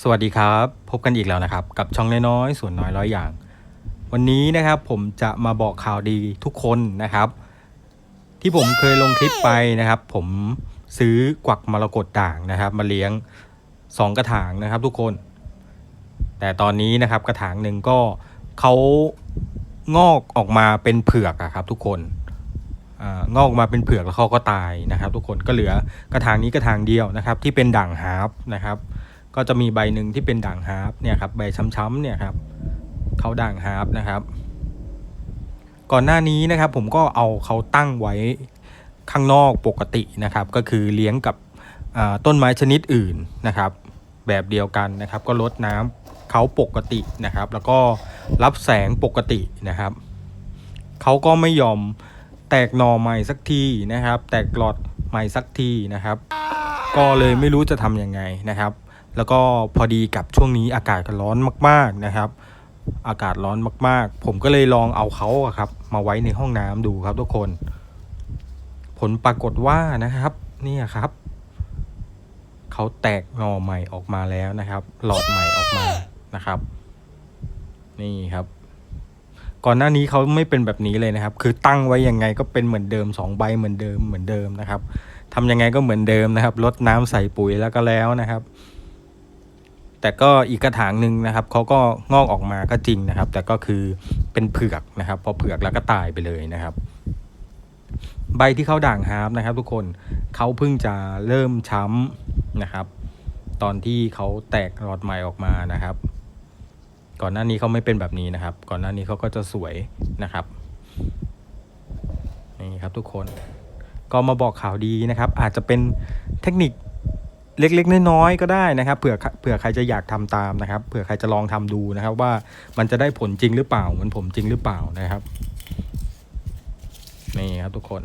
สวัสดีครับ พบกันอีกแล้วนะครับ กับช่องน้อยๆส่วนน้อยร้อยอย่าง วันนี้นะครับผมจะมาบอกข่าวดีทุกคนนะครับ ที่ผมเคยลงคลิปไปนะครับ ผมซื้อกวักมรกตด่างนะครับ มาเลี้ยง 2 กระถางนะครับ ทุกคน แต่ตอนนี้นะครับกระถางหนึ่งก็เขางอกออกมาเป็นเผือกอะครับ ทุกคนอางอกออกมาเป็นเผือกแล้วเขาก็ตายนะครับ ทุกคนก็เหลือกระถางนี้กระถางเดียวนะครับ ที่เป็นด่างฮาร์ปนะครับ ก็จะมีใบหนึ่งที่เป็นด่างฮาร์ปเนี่ยครับใบช้ำๆเนี่ยครับเขาด่างฮาร์ปนะครับ ก่อนหน้านี้นะครับผมก็เอาเขาตั้งไว้ข้างนอกปกตินะครับ ก็คือเลี้ยงกับต้นไม้ชนิดอื่นนะครับ แบบเดียวกันนะครับ ก็ลดน้ำเขาปกตินะครับ แล้วก็รับแสงปกตินะครับเขาก็ไม่ยอมแตกหน่อใหม่สักทีนะครับ แตกหลอดใหม่สักทีนะครับ ก็เลยไม่รู้จะทำยังไงนะครับ แล้วก็พอดีกับช่วงนี้อากาศก็ร้อนมาก ๆนะครับ อากาศร้อนมาก ๆ ผมก็เลยลองเอาเขาครับ มาไว้ในห้องน้ำดูครับทุกคน ผลปรากฏว่านะครับนี่ครับเขาแตกหน่อใหม่ออกมาแล้วนะครับ หลอดใหม่ออกมานะครับ นี่ครับ ก่อนหน้านี้เขาไม่เป็นแบบนี้เลยนะครับ คือตั้งไว้ยังไงก็เป็นเหมือนเดิมสองใบเหมือนเดิมเหมือนเดิมนะครับทำยังไงก็เหมือนเดิมนะครับลดน้ำใส่ปุ๋ยแล้วก็แล้วนะครับ แต่ก็อีกกระถางหนึ่งนะครับเขาก็งอกออกมาก็จริงนะครับ แต่ก็คือเป็นเผือกนะครับ พอเผือกแล้วก็ตายไปเลยนะครับ ใบที่เขาด่างฮาร์ปนะครับ ทุกคนเขาเพิ่งจะเริ่มช้ำนะครับ ตอนที่เขาแตกหลอดใหม่ออกมานะครับ ก่อนหน้านี้เขาไม่เป็นแบบนี้นะครับ ก่อนหน้านี้เขาก็จะสวยนะครับนี่ครับทุกคนก็มาบอกข่าวดีนะครับ อาจจะเป็นเทคนิค เล็กๆน้อยๆก็ได้นะครับเผื่อเผื่อใครจะอยากทำตามนะครับเผื่อใครจะลองทำดูนะครับ ว่ามันจะได้ผลจริงหรือเปล่าเหมือนผมจริงหรือเปล่านะครับนี่ครับทุกคน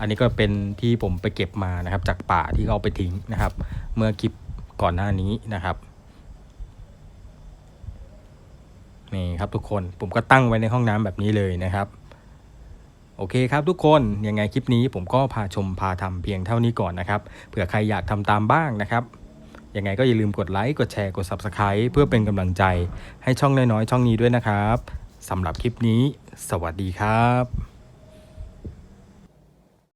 อันนี้ก็เป็นที่ผมไปเก็บมานะครับ จากป่าที่เขาเอาไปทิ้งนะครับ เมื่อคลิปก่อนหน้านี้นะครับนี่ครับทุกคนผมก็ตั้งไว้ในห้องน้ำแบบนี้เลยนะครับ โอเคครับทุกคนยังไงคลิปนี้ผมก็พาชมพาทำเพียงเท่านี้ก่อนนะครับเผื่อใครอยากทำตามบ้างนะครับยังไงก็อย่าลืมกดไลค์กดแชร์กด Subscribe เพื่อเป็นกำลังใจให้ช่องน้อยๆช่องนี้ด้วยนะครับสำหรับคลิปนี้ สวัสดีครับ